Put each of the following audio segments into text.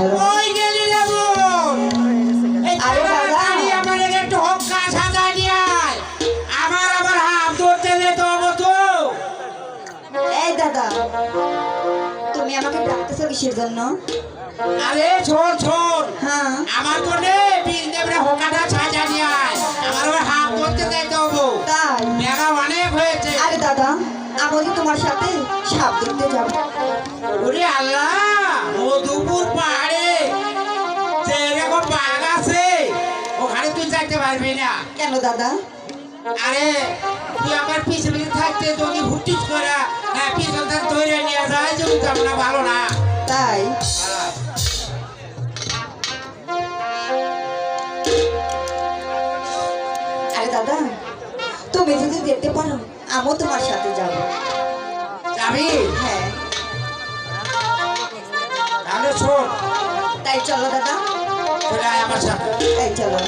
ওই গেলি আরে দাদা। আমার একটু হক্কা সাজা নিয়ে আয়। আমার আবার হাত ধরতে যেতে হবে তো এই দাদা তুমি আমাকে ডাকতেছো কিসের জন্য? আরে শোন শোন। হ্যাঁ। আমার জন্যে বিল দেবরে হকাটা সাজা নিয়ে আয়। আমার আবার হাত ধরতে যেতে হবে তাই? মেঘা অনেক হয়েছে। আরে দাদা আমি তোমার সাথে সাপ দেখতে যাব। ওরে আল্লাহ মধুপুর পাহাড়ে পারবি না। কেন দাদা? আরে তুই আমার পিছনে পিছনে থাকতে যদি হুটিস করে হ্যাঁ পিছন থেকে ধরে নিয়ে যায় যদি তেমন ভালো না। তাই। আরে দাদা তুমি যদি যেতে পারো আমিও তোমার সাথে যাব। যাবি? হ্যাঁ। তাহলে শোন। তাই চলো দাদা। চলে আয় আমার সাথে। তাই চলো।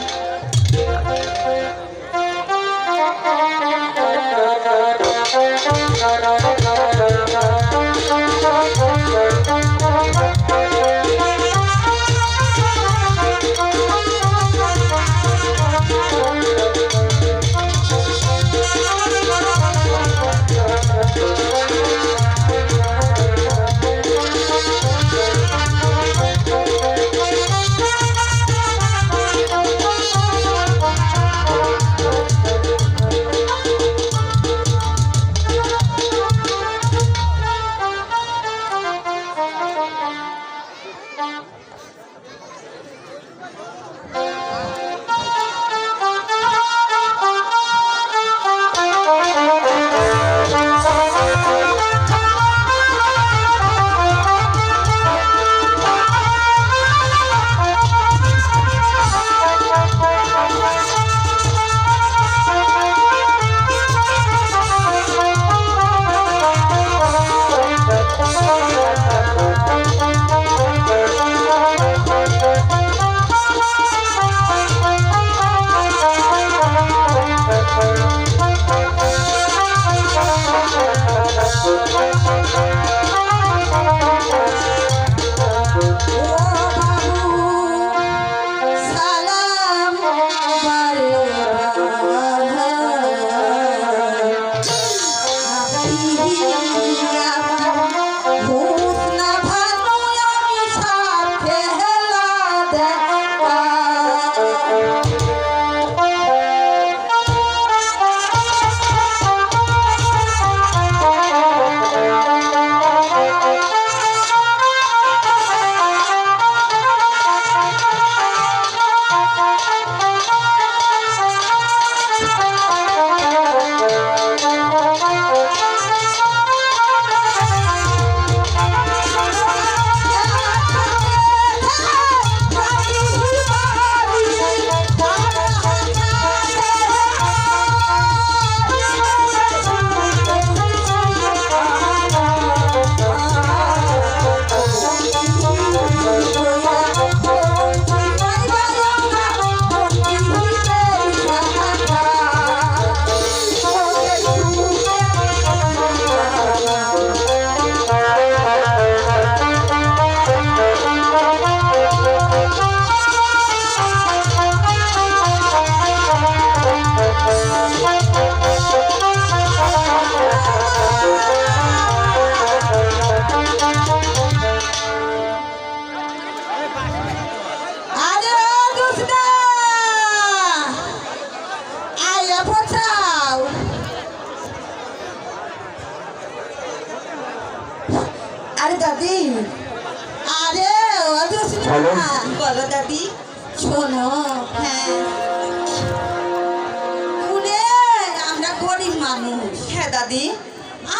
হ্যাঁ দাদি।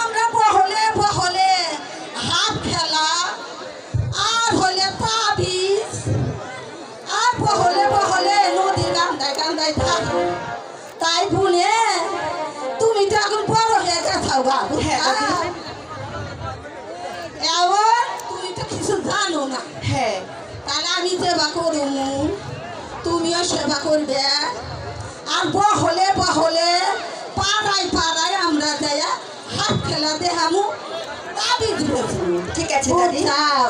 আমরা বহলে বহলে হাফ খেলা আর হলে তাবিজ আর বহলে বহলে নদীর কান্দায় কান্দায় থাকো তাই বুনে তুমি তো এখন বড় হয়ে গেছো বাবু। এবার তুমি তো কিছু জানো না। হ্যাঁ। তাহলে আমি সেবা করুম তুমিও সেবা করবে। আর বহলে বহলে পাড়ায় পাড়ায় দেয়া হাত খেলাতে হামু তাবিদ রয়েছে ঠিক আছে দাদি। যাও।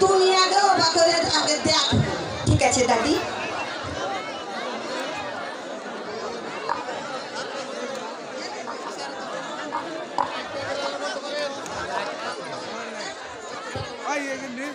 তুমি আগে ওবা করে আগে দেখ। ঠিক আছে দাদি। ভাই এখানে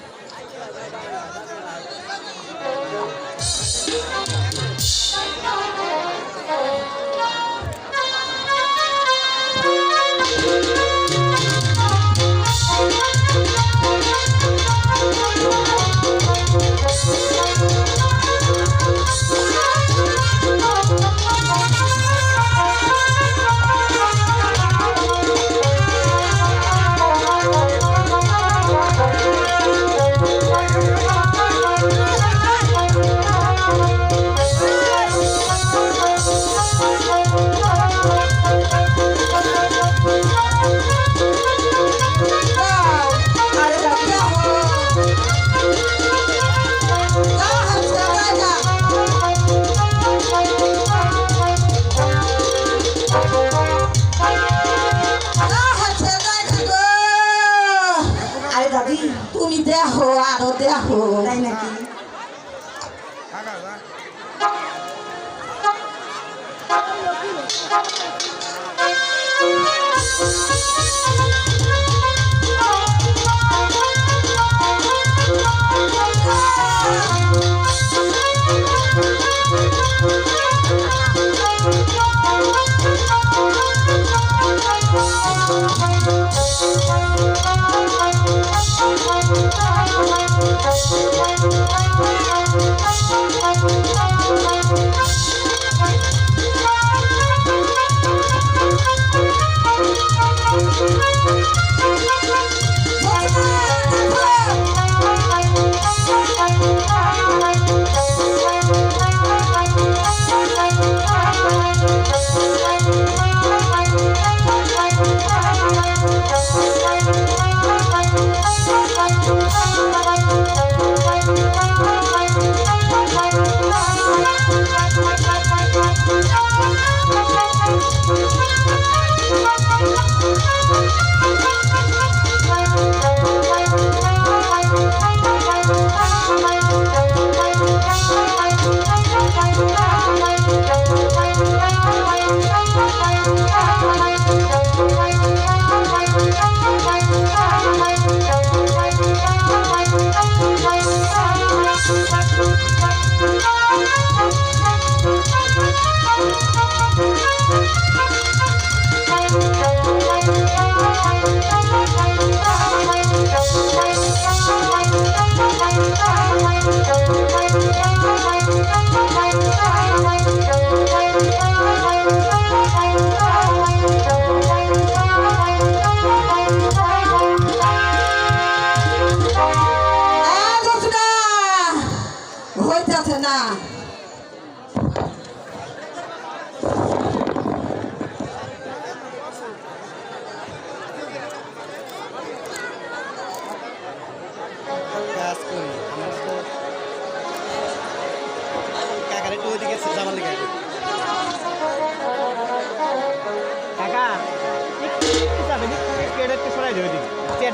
Thank you.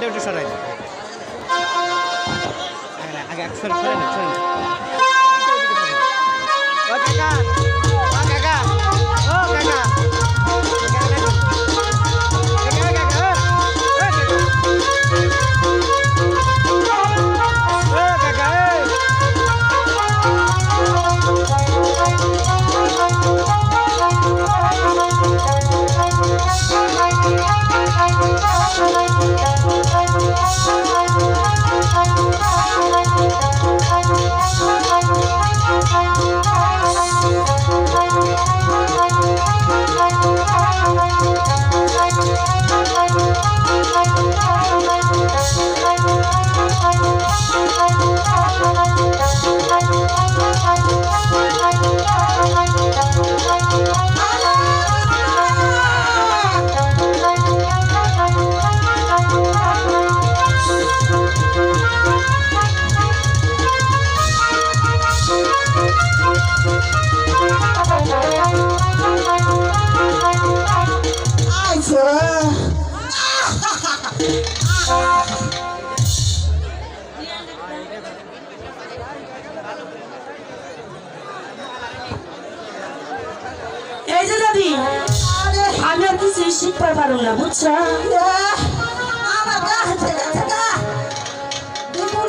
একটু সরাই দেন আগে এক সরাই সরাই না সরাই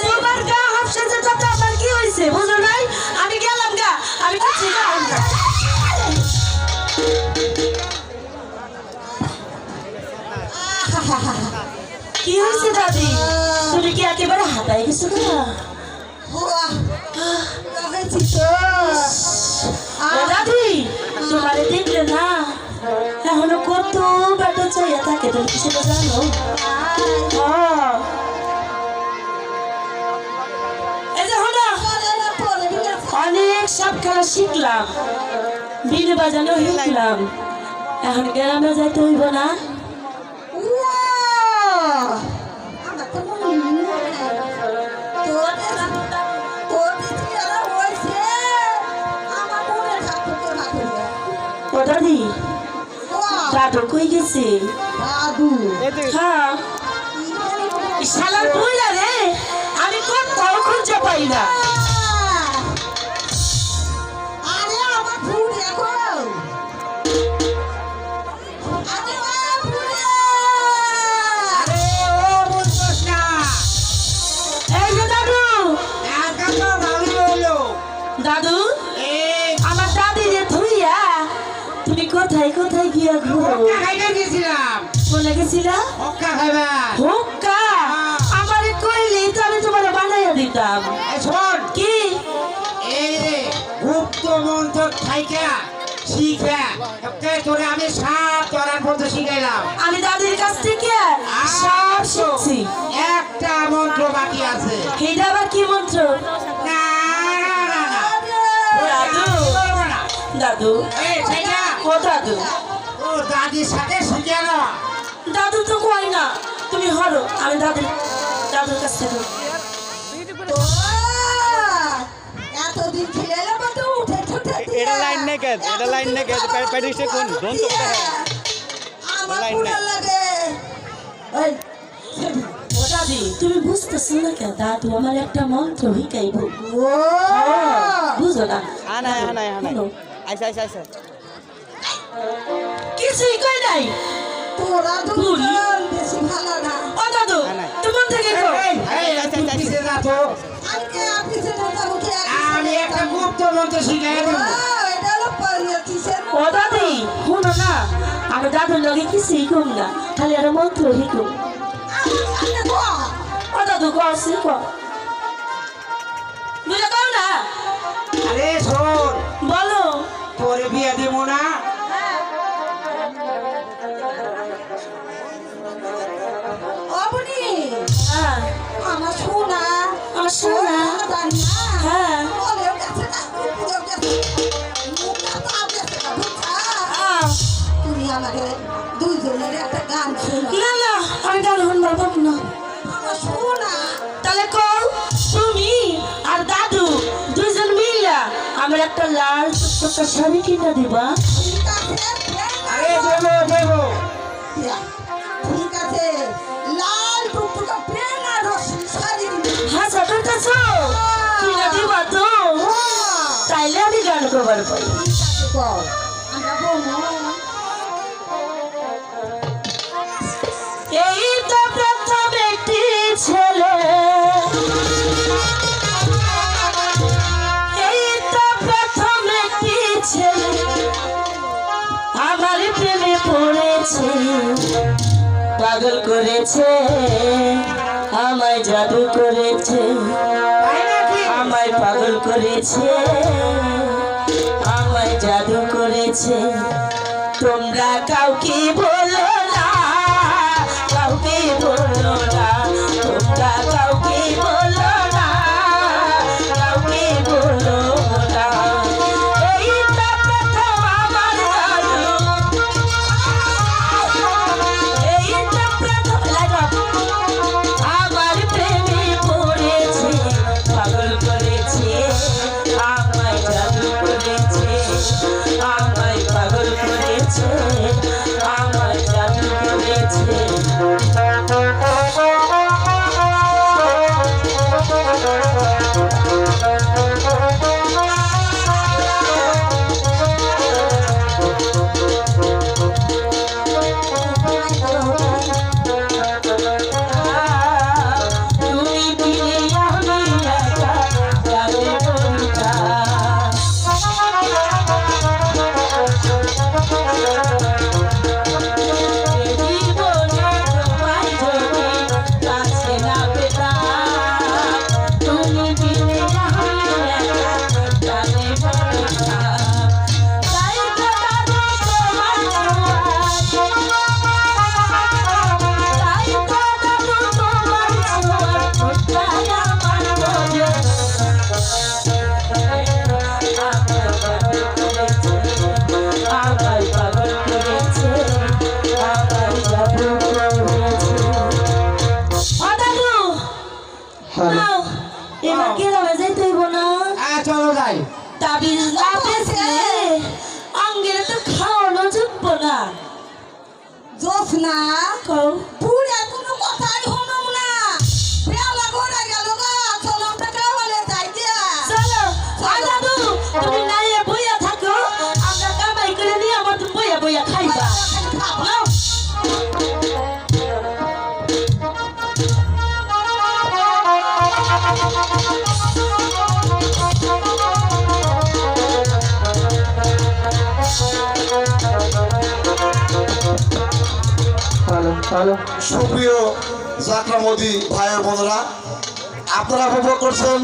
তোমার গা হাফসে যে আমার কি হয়েছে? বুঝো নাই? আমি গেলাম গা আমি কিছু গেলাম গা। কি হয়েছে দাদি? তুমি কি একেবারে গেছো না দাদি তোমারে দেখলে না এখনও কত বেটা চাইয়া থাকে তুমি সেটা জানো? হ্যাঁ। অনেক সব খেলা শিখলাম বিল বাজানো শিখলাম। এখন গ্রামে যাইতে হইব না। উয়া! আমার দাদু কই গেছে? দাদু হ্যাঁ। এই শালার বুইলা রে? আমি কোথাও খুঁজে পাই না। খাইবা হুক্কা? আমারে কইলি তো আমি তোমার বানাইয়া দিতাম। শোন। কি? এই রে গুপ্ত মন্ত্র থাইকা শিখা। তোরে আমি সাপ ধরার মন্ত্র শিখাইলাম। আমি দাদির কাছ থেকে সব শিখছি। একটা মন্ত্র বাকি আছে। এটা আবার কি মন্ত্র? না না না না। দাদু। দাদু এই সেইটা ও দাদু। ও দাদির সাথে শিখে না দাদু তো কই না তুমি হরো আমি দাদুর দাদুর কাছ থেকে। এতদিন খেলে তো উঠে ঠুঠে এটা লাইন নেই কেন এটা লাইন নেই কেন প্যাডিস কোন দোন তো কোথায় আমার লাইন পুরা লাগে। ওই ও দাদি তুমি বুঝতেছো না কেন? দাদু আমার একটা মন্ত্র শিখাইব। ও! বুঝো না? আইসা আইসা আইসা। কিছুই কই নাই? আমি একটা গুপ্ত মন্ত্র শিখাই দেবো। এটা হলো পরিচিতের ও দাদি শুনো না। আমি দাদুর লগে কিছুই কম না। খালি আর মন্ত্র শিখুম ও দাদু কো শিখো বুঝে কও না? আরে শোন। বলো। তোরে বিয়ে দিব না। গান শোনা না না আমি গান শুনবার পাবো না। আমার তাহলে কও তুমি আর দাদু দুইজন মিলা আমার একটা লাল শাড়ি কিনে দিবা? করবার পাই এই তো একটি ছেলে। এই তো আমার পড়েছে, পাগল করেছে, আমায় জাদু করেছে, আমায় পাগল করেছে। করেছে তোমরা কাউকে বলো জোসনা কও সুপ্রিয় যাত্রা মোদী ভাই বোনেরা, আপনারা উপভোগ করছেন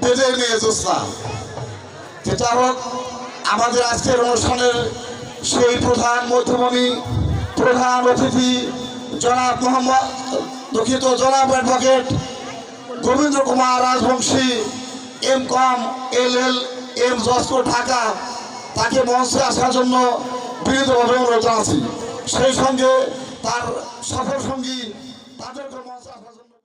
বেদের মেয়ে জোৎস্না যেটা হোক, আমাদের আজকের অনুষ্ঠানের সেই প্রধান মধ্যমণি, প্রধান অতিথি জনাব মোহাম্মদ, দুঃখিত জনাব advocate Gobindra Kumar Rajbongshi, M Com, L L, M Josko Dhaka, তাকে মঞ্চে আসার জন্য বিনীতভাবে অনুরোধ জানাচ্ছি। সেই সঙ্গে তার সফর সঙ্গী তাদেরকে জন্য